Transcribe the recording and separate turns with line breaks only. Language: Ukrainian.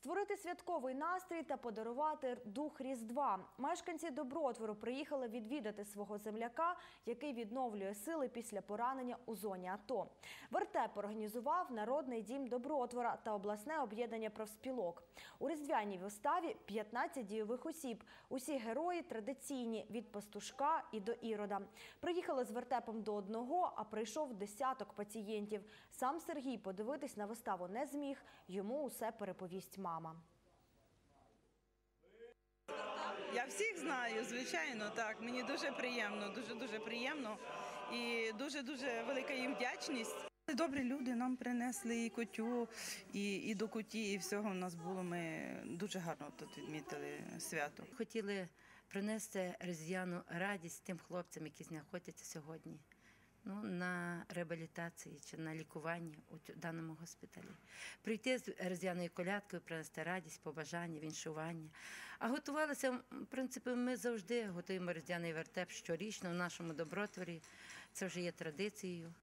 Створити святковий настрій та подарувати дух Різдва. Мешканці Добротвору приїхали відвідати свого земляка, який відновлює сили після поранення у зоні АТО. Вертеп організував Народний дім Добротвора та обласне об'єднання профспілок. У різдвяній виставі 15 дійових осіб. Усі герої традиційні від пастушка і до ірода. Приїхали з вертепом до одного, а прийшов десяток пацієнтів. Сам Сергій подивитись на виставу не зміг. Йому усе переповість мама.
Я всіх знаю, звичайно, так. Мені дуже приємно, дуже дуже приємно і дуже дуже велика їм вдячність. Добрі люди нам принесли і котю, і, і до куті, і всього в нас було. Ми дуже гарно тут відмітили свято.
Хотіли принести різдвяну радість тим хлопцям, які знаходяться сьогодні ну, на реабілітації чи на лікуванні у даному госпіталі. Прийти з різдвяною колядкою, принести радість, побажання, віншування. А готувалися, в принципі, ми завжди готуємо різдвяний вертеп щорічно в нашому добротворі. Це вже є традицією.